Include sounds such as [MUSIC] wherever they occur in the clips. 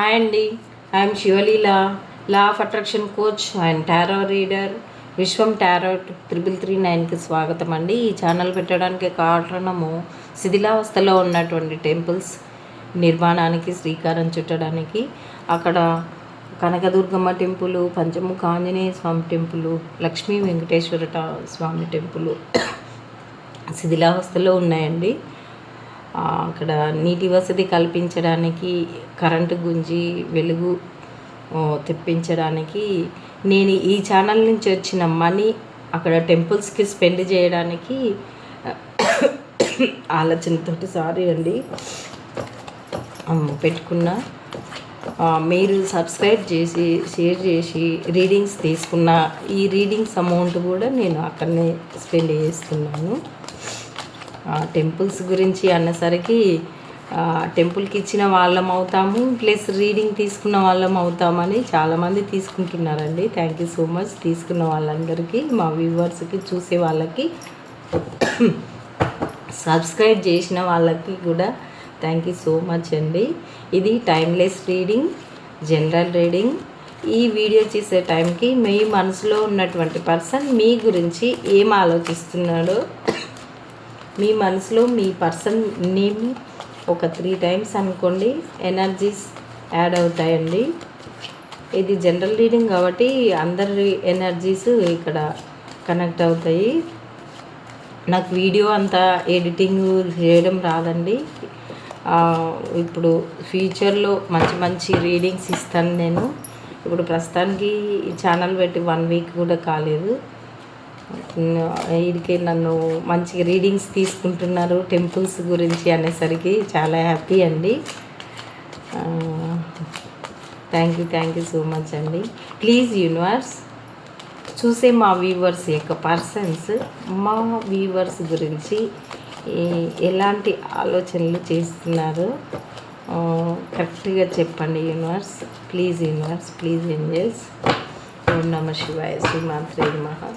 Hi అండి. I'm Sivaleela law of attraction coach and tarot reader. Vishwam tarot triple three నైన్కి స్వాగతం అండి. ఈ ఛానల్ పెట్టడానికి కారణము శిథిలావస్థలో ఉన్నటువంటి టెంపుల్స్ నిర్మాణానికి శ్రీకారం చుట్టడానికి. అక్కడ Kanakadurgamma temple Panchamukha Anjaneya Swamy temple Lakshmi Venkateswara Swamy temple శిథిలావస్థలో ఉన్నాయండి. అక్కడ నీటి వసతి కల్పించడానికి కరెంటు గుంజి వెలుగు తెప్పించడానికి నేను ఈ ఛానల్ నుంచి వచ్చిన మనీ అక్కడ టెంపుల్స్కి స్పెండ్ చేయడానికి ఆలోచనతోటి సారీ అండి. పెట్టుకున్నా. మీరు సబ్స్క్రైబ్ చేసి షేర్ చేసి రీడింగ్స్ తీసుకున్న ఈ రీడింగ్స్ అమౌంట్ కూడా నేను అక్కడనే స్పెండ్ చేస్తున్నాను. టెంపుల్స్ గురించి అన్నసరికి టెంపుల్కి ఇచ్చిన వాళ్ళం అవుతాము ప్లస్ రీడింగ్ తీసుకున్న వాళ్ళం అవుతామని చాలామంది తీసుకుంటున్నారండి. థ్యాంక్ యూ సో మచ్ తీసుకున్న వాళ్ళందరికీ మా వ్యూవర్స్కి చూసే వాళ్ళకి సబ్స్క్రైబ్ చేసిన వాళ్ళకి కూడా థ్యాంక్ యూ సో మచ్ అండి. ఇది టైమ్లెస్ రీడింగ్ జనరల్ రీడింగ్. ఈ వీడియో చేసే టైంకి మీ మనసులో ఉన్నటువంటి పర్సన్ మీ గురించి ఏం ఆలోచిస్తున్నాడో మీ మనసులో మీ పర్సన్ నేమ్ని ఒక త్రీ టైమ్స్ అనుకోండి. ఎనర్జీస్ యాడ్ అవుతాయండి. ఇది జనరల్ రీడింగ్ కాబట్టి అందరి ఎనర్జీస్ ఇక్కడ కనెక్ట్ అవుతాయి. నాకు వీడియో అంతా ఎడిటింగ్ చేయడం రాదండి. ఇప్పుడు ఫ్యూచర్లో మంచి మంచి రీడింగ్స్ ఇస్తాను నేను. ఇప్పుడు ప్రస్తుతానికి ఈ ఛానల్ పెట్టి వన్ వీక్ కూడా కాలేదు. వీడికి నన్ను మంచి రీడింగ్స్ తీసుకుంటున్నారు టెంపుల్స్ గురించి అనేసరికి చాలా హ్యాపీ అండి. Thank you thank you so much అండి. ప్లీజ్ యూనివర్స్ చూసే మా వ్యూవర్స్ యొక్క పర్సన్స్ మా వ్యూవర్స్ గురించి ఎలాంటి ఆలోచనలు చేస్తున్నారు? కరెక్ట్గా చెప్పండి universe please universe please angels Om Namah Shivaya శ్రీమాత్రే మహా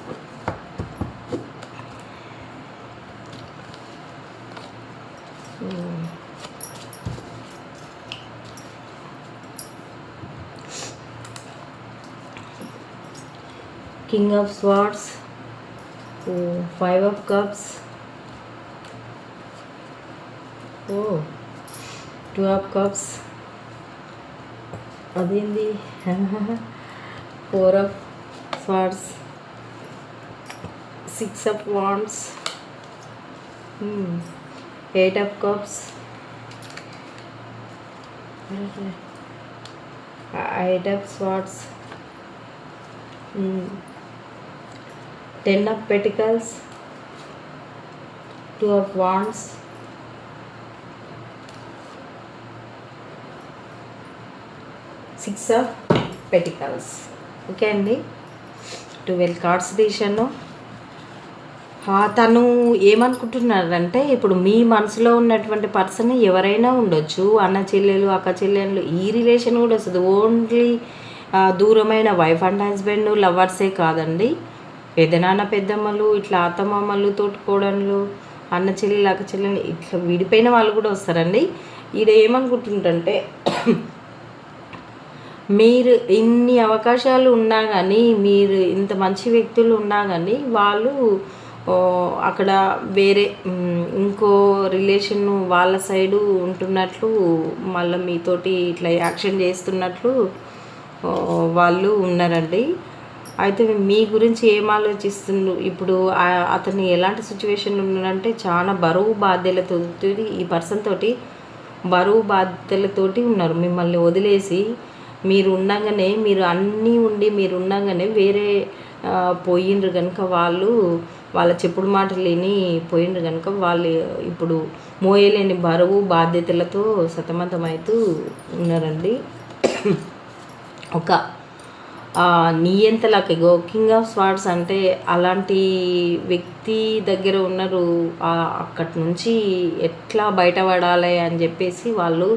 king of swords oh, five of cups oh two of cups అదేంది [LAUGHS] four of swords six of wands eight of cups eight of swords Ten of pentacles two of wands six of pentacles. Okay అండి? Twelve cards తీశాను. తను ఏమనుకుంటున్నారంటే ఇప్పుడు మీ మనసులో ఉన్నటువంటి person ఎవరైనా ఉండొచ్చు అన్న చెల్లెలు అక్క చెల్లెలు ఈ రిలేషన్ కూడా వస్తుంది. ఓన్లీ దూరమైన వైఫ్ అండ్ హస్బెండ్ లవర్సే కాదండి. పెదనాన్న పెద్దమ్మలు ఇట్లా అత్తమామలు తోటికోడళ్ళు అన్న చెల్లెలు అక్క చెల్లెలు ఇట్లా విడిపోయిన వాళ్ళు కూడా వస్తారండి. ఈడ ఏమనుకుంటుంటే మీరు ఇన్ని అవకాశాలు ఉన్నా కానీ మీరు ఇంత మంచి వ్యక్తులు ఉన్నా కానీ వాళ్ళు అక్కడ వేరే ఇంకో రిలేషన్ వాళ్ళ సైడు ఉంటున్నట్లు మళ్ళీ మీతోటి ఇట్లా యాక్షన్ చేస్తున్నట్లు వాళ్ళు ఉన్నారండి. అయితే మీ గురించి ఏం ఆలోచిస్తుండ్రు ఇప్పుడు ఆ- అతను ఎలాంటి సిచ్యువేషన్ ఉన్నాడంటే చాలా బరువు బాధ్యతలతో ఈ పర్సన్ తోటి బరువు బాధ్యతలతోటి ఉన్నారు. మిమ్మల్ని వదిలేసి మీరు ఉండగానే మీరు అన్నీ ఉండి మీరు ఉండగానే వేరే పోయిండ్రు కనుక వాళ్ళు వాళ్ళ చెప్పుడు మాట లేని పోయిండ్రు కనుక వాళ్ళు ఇప్పుడు మోయలేని బరువు బాధ్యతలతో సతమతమవుతూ ఉన్నారండి. ఒక నియంతలకి గో కింగ్ ఆఫ్ స్వార్డ్స్ అంటే అలాంటి వ్యక్తి దగ్గర ఉన్నారు అక్కడి నుంచి ఎట్లా బయటపడాలి అని చెప్పేసి వాళ్ళు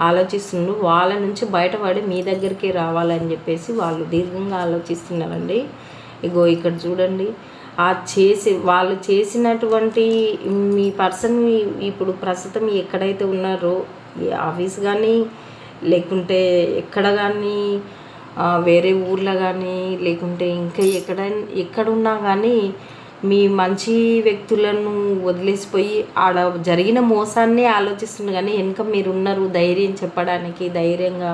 ఆలోచిస్తున్నారు వాళ్ళ నుంచి బయటపడి మీ దగ్గరికి రావాలని చెప్పేసి వాళ్ళు దీర్ఘంగా ఆలోచిస్తున్నారండి. ఇగో ఇక్కడ చూడండి. ఆ చేసి వాళ్ళు చేసినటువంటి మీ పర్సన్ ఇప్పుడు ప్రస్తుతం ఎక్కడైతే ఉన్నారో ఆఫీస్ కానీ లేకుంటే ఎక్కడ కానీ వేరే ఊర్లో కానీ లేకుంటే ఇంకా ఎక్కడ ఎక్కడున్నా కానీ మీ మంచి వ్యక్తులను వదిలేసిపోయి ఆడ జరిగిన మోసాన్ని ఆలోచిస్తుంది. కానీ వెనుక మీరు ఉన్నారు ధైర్యం చెప్పడానికి ధైర్యంగా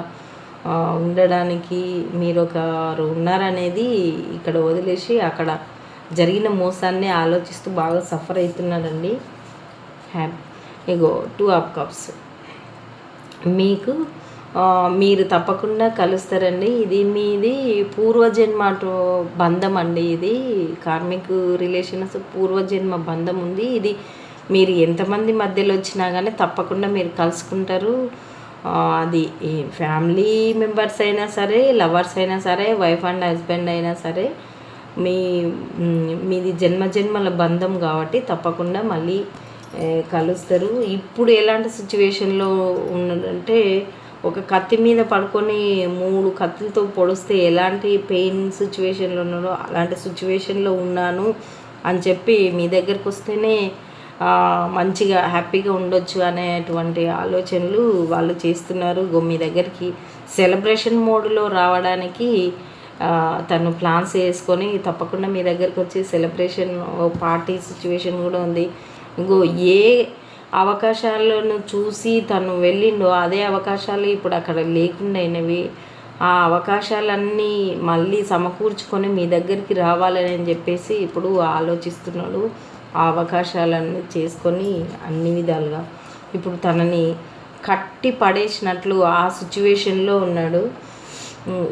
ఉండడానికి మీరు ఒకరు ఉన్నారనేది ఇక్కడ వదిలేసి అక్కడ జరిగిన మోసాన్ని ఆలోచిస్తూ బాగా సఫర్ అవుతున్నాడండి happy. Ego two of cups. మీకు మీరు తప్పకుండా కలుస్తారండి. ఇది మీది పూర్వజన్మ బంధం అండి ఇది. కార్మిక్ రిలేషన్స్ పూర్వజన్మ బంధం ఉంది. ఇది మీరు ఎంతమంది మధ్యలో వచ్చినా కానీ తప్పకుండా మీరు కలుసుకుంటారు. అది ఫ్యామిలీ మెంబర్స్ అయినా సరే లవర్స్ అయినా సరే వైఫ్ అండ్ హస్బెండ్ అయినా సరే మీ మీది జన్మ జన్మల బంధం కాబట్టి తప్పకుండా మళ్ళీ కలుస్తారు. ఇప్పుడు ఎలాంటి సిచ్యువేషన్లో ఉన్నదంటే ఒక కత్తి మీద పడుకొని మూడు కత్తులతో పొడిస్తే ఎలాంటి పెయిన్ సిచ్యువేషన్లో ఉన్నాడో అలాంటి సిచ్యువేషన్లో ఉన్నాను అని చెప్పి మీ దగ్గరకు వస్తేనే మంచిగా హ్యాపీగా ఉండొచ్చు అనేటువంటి ఆలోచనలు వాళ్ళు చేస్తున్నారు. మీ దగ్గరికి సెలబ్రేషన్ మోడ్లో రావడానికి తను ప్లాన్స్ వేసుకొని తప్పకుండా మీ దగ్గరకు వచ్చి సెలబ్రేషన్ పార్టీ సిచ్యువేషన్ కూడా ఉంది. ఇంకో ఏ అవకాశాలను చూసి తను వెళ్ళిండో. అదే అవకాశాలు ఇప్పుడు అక్కడ లేకుండా అయినవి. ఆ అవకాశాలన్నీ మళ్ళీ సమకూర్చుకొని మీ దగ్గరికి రావాలని చెప్పేసి ఇప్పుడు ఆలోచిస్తున్నాడు. ఆ అవకాశాలన్నీ చేసుకొని అన్ని విధాలుగా ఇప్పుడు తనని కట్టి పడేసినట్లు ఆ సిచ్యువేషన్లో ఉన్నాడు.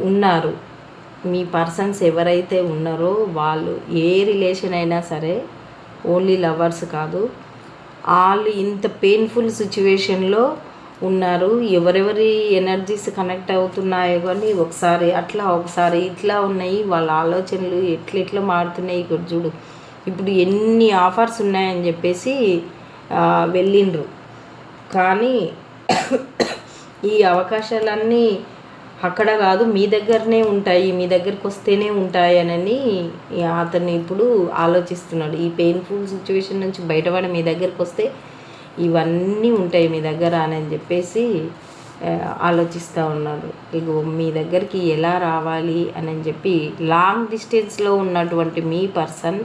ఉన్నారు. మీ పర్సన్స్ ఎవరైతే ఉన్నారో వాళ్ళు ఏ రిలేషన్ అయినా సరే ఓన్లీ లవర్స్ కాదు. వాళ్ళు ఇంత పెయిన్ఫుల్ సిచ్యువేషన్లో ఉన్నారు. ఎవరెవరి ఎనర్జీస్ కనెక్ట్ అవుతున్నాయో కానీ ఒకసారి అట్లా ఒకసారి ఇట్లా ఉన్నాయి. వాళ్ళ ఆలోచనలు ఎట్లా ఎట్లా మారుతున్నాయి ఇక్కడ చూడు. ఇప్పుడు ఎన్ని ఆఫర్స్ ఉన్నాయని చెప్పేసి వెళ్ళిండ్రు. కానీ ఈ అవకాశాలన్నీ అక్కడ కాదు మీ దగ్గరనే ఉంటాయి మీ దగ్గరికి వస్తేనే ఉంటాయి అని అతను ఇప్పుడు ఆలోచిస్తున్నాడు. ఈ పెయిన్ఫుల్ సిచ్యువేషన్ నుంచి బయటపడి మీ దగ్గరికి వస్తే ఇవన్నీ ఉంటాయి మీ దగ్గర అని చెప్పేసి ఆలోచిస్తూ ఉన్నాడు. ఇక మీ దగ్గరికి ఎలా రావాలి అని చెప్పి లాంగ్ డిస్టెన్స్లో ఉన్నటువంటి మీ పర్సన్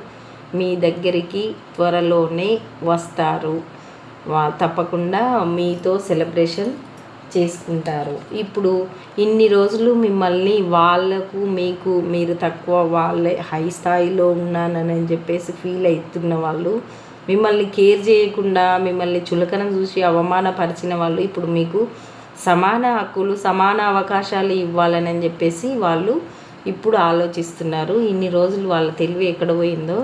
మీ దగ్గరికి త్వరలోనే వస్తారు. తప్పకుండా మీతో సెలబ్రేషన్ చేసుకుంటారు. ఇప్పుడు ఇన్ని రోజులు మిమ్మల్ని వాళ్ళకు మీకు మీరు తక్కువ వాళ్ళే హై స్థాయిలో ఉన్నానని చెప్పేసి ఫీల్ అవుతున్న వాళ్ళు మిమ్మల్ని కేర్ చేయకుండా మిమ్మల్ని చులకన చూసి అవమానపరిచిన వాళ్ళు ఇప్పుడు మీకు సమాన హక్కులు సమాన అవకాశాలు ఇవ్వాలని చెప్పేసి వాళ్ళు ఇప్పుడు ఆలోచిస్తున్నారు. ఇన్ని రోజులు వాళ్ళ తెలివి ఎక్కడ పోయిందో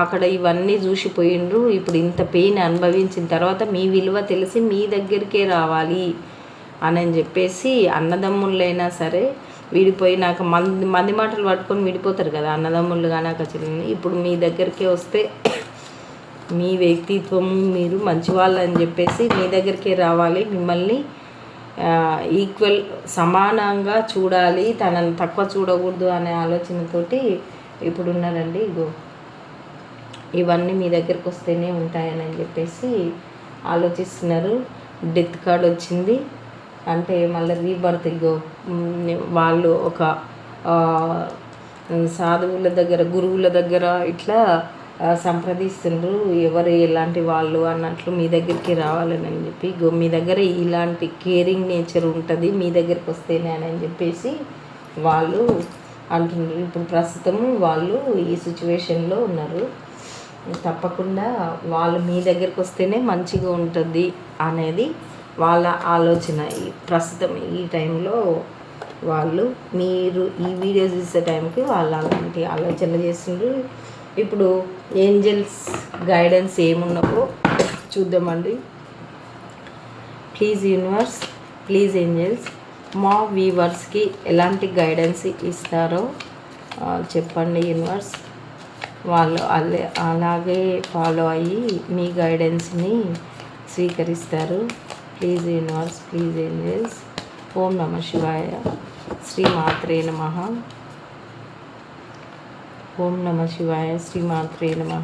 అక్కడ ఇవన్నీ చూసిపోయిండ్రు. ఇప్పుడు ఇంత పెయిన్ అనుభవించిన తర్వాత మీ విలువ తెలిసి మీ దగ్గరికే రావాలి. అని చెప్పేసి అన్నదమ్ముళ్ళైనా సరే విడిపోయినాక మంది మంది మాటలు పట్టుకొని విడిపోతారు కదా అన్నదమ్ముళ్ళు కానీ అక్క ఇప్పుడు మీ దగ్గరికి వస్తే మీ వ్యక్తిత్వం మీరు మంచి అని చెప్పేసి మీ దగ్గరికి రావాలి. మిమ్మల్ని ఈక్వల్ సమానంగా చూడాలి. తనని తక్కువ చూడకూడదు అనే ఆలోచనతోటి ఇప్పుడు ఉన్నారండి ఇగో ఇవన్నీ మీ దగ్గరికి వస్తేనే ఉంటాయని చెప్పేసి ఆలోచిస్తున్నారు. డెత్ కార్డ్ వచ్చింది. అంటే మళ్ళీ రీబర్త్ ఇగో వాళ్ళు ఒక సాధువుల దగ్గర గురువుల దగ్గర ఇట్లా సంప్రదిస్తుండ్రు ఎవరు ఎలాంటి వాళ్ళు అన్నట్లు మీ దగ్గరికి రావాలని అని చెప్పి గో మీ దగ్గర ఇలాంటి కేరింగ్ నేచర్ ఉంటుంది మీ దగ్గరికి వస్తేనే అని చెప్పేసి వాళ్ళు అంటున్నారు. ఇప్పుడు ప్రస్తుతం వాళ్ళు ఈ సిచ్యువేషన్లో ఉన్నారు. తప్పకుండా వాళ్ళు మీ దగ్గరికి వస్తేనే మంచిగా ఉంటుంది అనేది వాళ్ళ ఆలోచన ఈ ప్రస్తుతం ఈ టైంలో వాళ్ళు మీరు ఈ వీడియో చూసే టైంకి వాళ్ళు అలాంటి ఆలోచన చేస్తుండ్రు. ఇప్పుడు ఏంజల్స్ గైడెన్స్ ఏమున్నప్పుడు చూద్దామండి. ప్లీజ్ యూనివర్స్ ప్లీజ్ ఏంజల్స్ మా వీవర్స్కి ఎలాంటి గైడెన్స్ ఇస్తారో చెప్పండి యూనివర్స్. వాళ్ళు అలే అలాగే ఫాలో అయ్యి మీ గైడెన్స్ని స్వీకరిస్తారు. Please universe please angels Om Namah Shivaya. Shri మాత్రే నమ. ఓం నమ శివాయ శ్రీ మాత్రే నమ.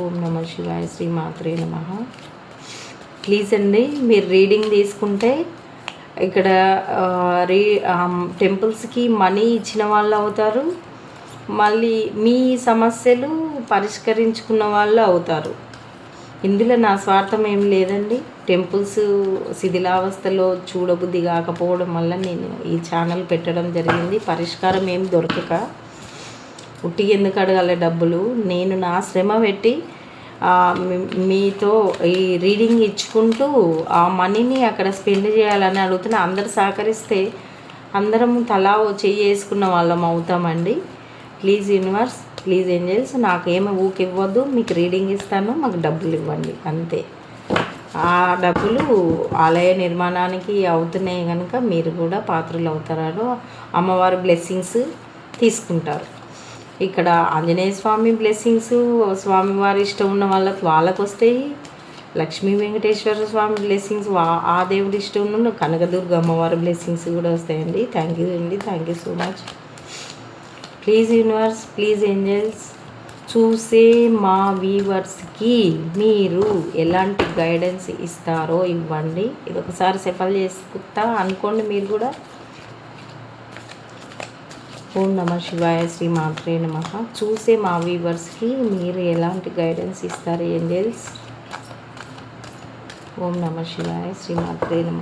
ఓం నమ శివాయ శ్రీ మాత్రే నమ. ప్లీజ్ అండి మీరు రీడింగ్ తీసుకుంటే ఇక్కడ రీ టెంపుల్స్కి మనీ ఇచ్చిన వాళ్ళు అవుతారు. మళ్ళీ మీ సమస్యలు పరిష్కరించుకున్న వాళ్ళు అవుతారు. ఇందులో నా స్వార్థం ఏం లేదండి. టెంపుల్స్ శిథిలావస్థలో చూడబుద్ధి కాకపోవడం వల్ల నేను ఈ ఛానల్ పెట్టడం జరిగింది. పరిష్కారం ఏం దొరకక ఉట్టి ఎందుకు అడగాలి డబ్బులు? నేను నా శ్రమ పెట్టి మీతో ఈ రీడింగ్ ఇచ్చుకుంటూ ఆ మనీని అక్కడ స్పెండ్ చేయాలని అడుగుతున్నా అందరు సహకరిస్తే అందరం తలా ఓ చెయ్యి వేసుకున్న వాళ్ళం అవుతామండి. ప్లీజ్ యూనివర్స్ ప్లీజ్ ఏంజల్స్ నాకేమి ఊకి ఇవ్వద్దు మీకు రీడింగ్ ఇస్తాను మాకు డబ్బులు ఇవ్వండి అంతే. ఆ డబ్బులు ఆలయ నిర్మాణానికి అవుతున్నాయి కనుక మీరు కూడా పాత్రలు అవుతారు అమ్మవారి బ్లెస్సింగ్స్ తీసుకుంటారు. ఇక్కడ ఆంజనేయ స్వామి బ్లెస్సింగ్స్ స్వామివారి ఇష్టం ఉన్న వాళ్ళకి వాళ్ళకు వస్తాయి లక్ష్మీ వెంకటేశ్వర స్వామి బ్లెస్సింగ్స్ వా ఆ దేవుడి ఇష్టం ఉన్న కనకదుర్గ అమ్మవారి బ్లెస్సింగ్స్ కూడా వస్తాయండి. థ్యాంక్ యూ అండి thank you so much. Please universe please angels చూసే మా వీవర్స్కి మీరు ఎలాంటి గైడెన్స్ ఇస్తారో ఇవ్వండి. ఇది ఒకసారి సెఫల్ చేసుకుంటా అనుకోండి మీరు కూడా. ఓం నమ శివాయ శ్రీ మాత్రే నమ. చూసే మా వీవర్స్కి మీరు ఎలాంటి గైడెన్స్ ఇస్తారు ఏంజల్స్ ఓం నమ శివాయ శ్రీ మాత్రే నమ.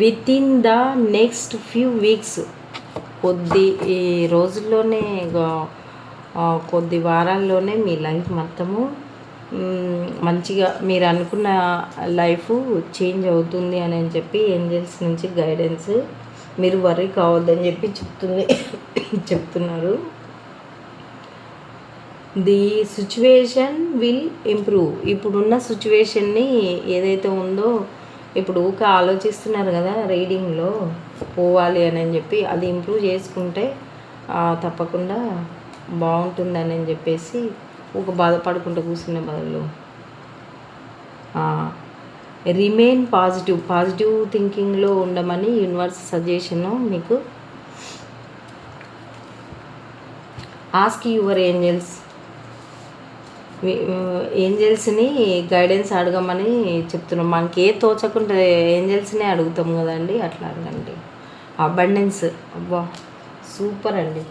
Within the next few weeks కొద్ది ఈ రోజుల్లోనే కొద్ది వారాల్లోనే మీ లైఫ్ మొత్తము మంచిగా మీరు అనుకున్న లైఫ్ చేంజ్ అవుతుంది అని అని చెప్పి ఏంజల్స్ నుంచి గైడెన్స్ మీరు వరీ కావద్దని చెప్పి చెప్తుంది చెప్తున్నారు. ది సిచ్యువేషన్ విల్ ఇంప్రూవ్ ఇప్పుడున్న సిచ్యువేషన్ని ఏదైతే ఉందో ఇప్పుడు ఊక ఆలోచిస్తున్నారు కదా రీడింగ్లో పోవాలి అని అని చెప్పి అది ఇంప్రూవ్ చేసుకుంటే తప్పకుండా బాగుంటుందని అని చెప్పేసి ఒక బాధపడుకుంటూ కూర్చునే బదులు రిమైన్ పాజిటివ్ పాజిటివ్ థింకింగ్లో ఉండమని యూనివర్స్ సజెషను మీకు ఆస్క్ యువర్ ఏంజల్స్ ఏంజల్స్ని గైడెన్స్ అడగమని చెప్తున్నాం. మనకి ఏ తోచకుండా ఏంజల్స్నే అడుగుతాం కదండి అట్లా అడగండి. అబండెన్స్ అబ్బా సూపర్ అండి.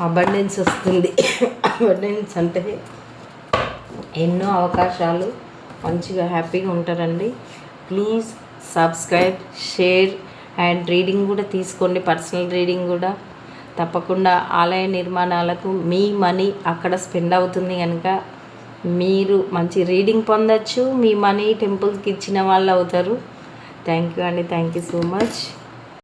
అబండెన్స్ వస్తుంది. అబండెన్స్ అంటే ఎన్నో అవకాశాలు మంచిగా హ్యాపీగా ఉంటారండి. Please subscribe share and reading కూడా తీసుకోండి. పర్సనల్ రీడింగ్ కూడా. తప్పకుండా ఆలయ నిర్మాణాలకు మీ మనీ అక్కడ స్పెండ్ అవుతుంది కనుక మీరు మంచి రీడింగ్ పొందొచ్చు. మీ మనీ టెంపుల్కి ఇచ్చిన వాళ్ళు అవుతారు. థ్యాంక్ యూ అండి. Thank you so much.